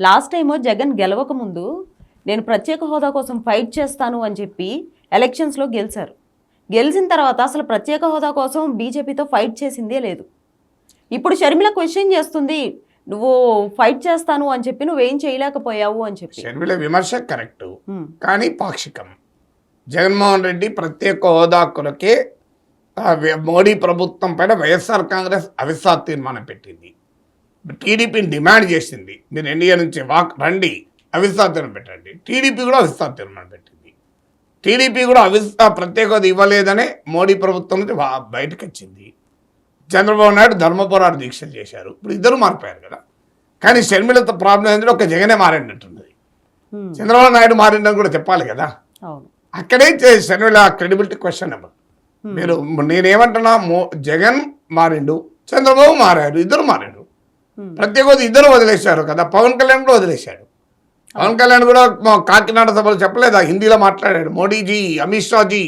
Last time Jagan గెలవక ముందు నేను ప్రత్యేక హోదా కోసం ఫైట్ చేస్తాను అని చెప్పి ఎలక్షన్స్లో గెలిచారు. గెలిచిన తర్వాత అసలు ప్రత్యేక హోదా కోసం బీజేపీతో ఫైట్ చేసిందే లేదు. ఇప్పుడు షర్మిల క్వశ్చన్ చేస్తుంది నువ్వు ఫైట్ చేస్తాను అని చెప్పి నువ్వేం చేయలేకపోయావు అని చెప్పి. షర్మిల విమర్శ కరెక్ట్. కానీ పాక్షికం. జగన్మోహన్ రెడ్డి ప్రత్యేక హోదా కొరకే మోడీ ప్రభుత్వం పైన వైఎస్ఆర్ కాంగ్రెస్ అవిశ్వాస తీర్మానం పెట్టింది. టీడీపీని డిమాండ్ చేసింది. మీరు ఎన్డీఏ నుంచి వాక్ రండి అవిశ్వాస తీర్మానం పెట్టండి. టీడీపీ కూడా అవిశ్వాస తీర్మానం పెట్టింది. టీడీపీ కూడా అవిశ్వా ప్రత్యేక హోదా ఇవ్వలేదనే మోడీ ప్రభుత్వం నుంచి బయటకు వచ్చింది చంద్రబాబు నాయుడు ధర్మ పోరాట దీక్షలు చేశారు. ఇప్పుడు ఇద్దరు మారిపోయారు కదా. కానీ షర్మిలతో ప్రాబ్లం ఏంటంటే ఒక జగనే మారినట్టున్నది చంద్రబాబు నాయుడు మారిందని కూడా చెప్పాలి కదా. అక్కడే శర్మిల క్రెడిబిలిటీ క్వశ్చన్ నెంబర్ మీరు నేనేమంటున్నా మో జగన్ మారిండు చంద్రబాబు మారారు ఇద్దరు మారారు. ప్రత్యేక హోదా ఇద్దరు వదిలేశారు కదా. పవన్ కళ్యాణ్ కూడా వదిలేశాడు. పవన్ కళ్యాణ్ కూడా మా కాకినాడ సభలో చెప్పలేదా హిందీలో మాట్లాడాడు. మోడీజీ అమిత్ షాజీ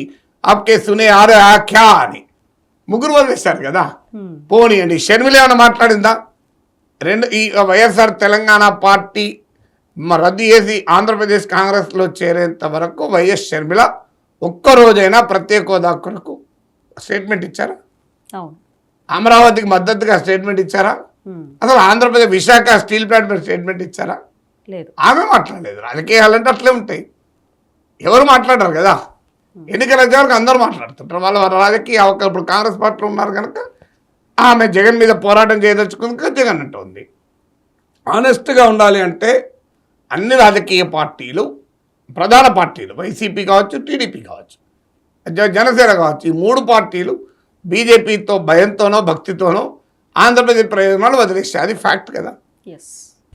ఆప్కే సునే ఆరే ఆఖ్యా అని. ముగ్గురు వదిలేశారు కదా. పోనీ అండి షర్మిల ఏమైనా మాట్లాడిందా? రెండు ఈ వైఎస్ఆర్ తెలంగాణ పార్టీ రద్దు చేసి ఆంధ్రప్రదేశ్ కాంగ్రెస్లో చేరేంత వరకు వైఎస్ షర్మిల ఒక్కరోజైనా ప్రత్యేక హోదా కొరకు స్టేట్మెంట్ ఇచ్చారా? అమరావతికి మద్దతుగా స్టేట్మెంట్ ఇచ్చారా? అసలు ఆంధ్రప్రదేశ్ విశాఖ స్టీల్ ప్లాంట్ మీద స్టేట్మెంట్ ఇచ్చారా? లేదు. ఆమె మాట్లాడలేదు. రాజకీయాలంటే అట్లే ఉంటాయి. ఎవరు మాట్లాడరు కదా? ఎన్నికల వరకు అందరూ మాట్లాడుతుంటారు. వాళ్ళ వాళ్ళ రాజకీయ అవకాశం ఇప్పుడు కాంగ్రెస్ పార్టీలో ఉన్నారు కనుక ఆమె జగన్ మీద పోరాటం చేయదలుచుకుంది జగన్ అంటూ ఉంది. ఆనెస్ట్గా ఉండాలి అంటే అన్ని రాజకీయ పార్టీలు ప్రధాన పార్టీలు వైసీపీ కావచ్చు టీడీపీ కావచ్చు జనసేన కావచ్చు ఈ మూడు పార్టీలు బీజేపీతో భయంతోనో భక్తితోనో ఆంధ్రప్రదేశ్ ప్రయోజనాలు వదిలేస్తాయి అది ఫ్యాక్ట్ కదా? ఎస్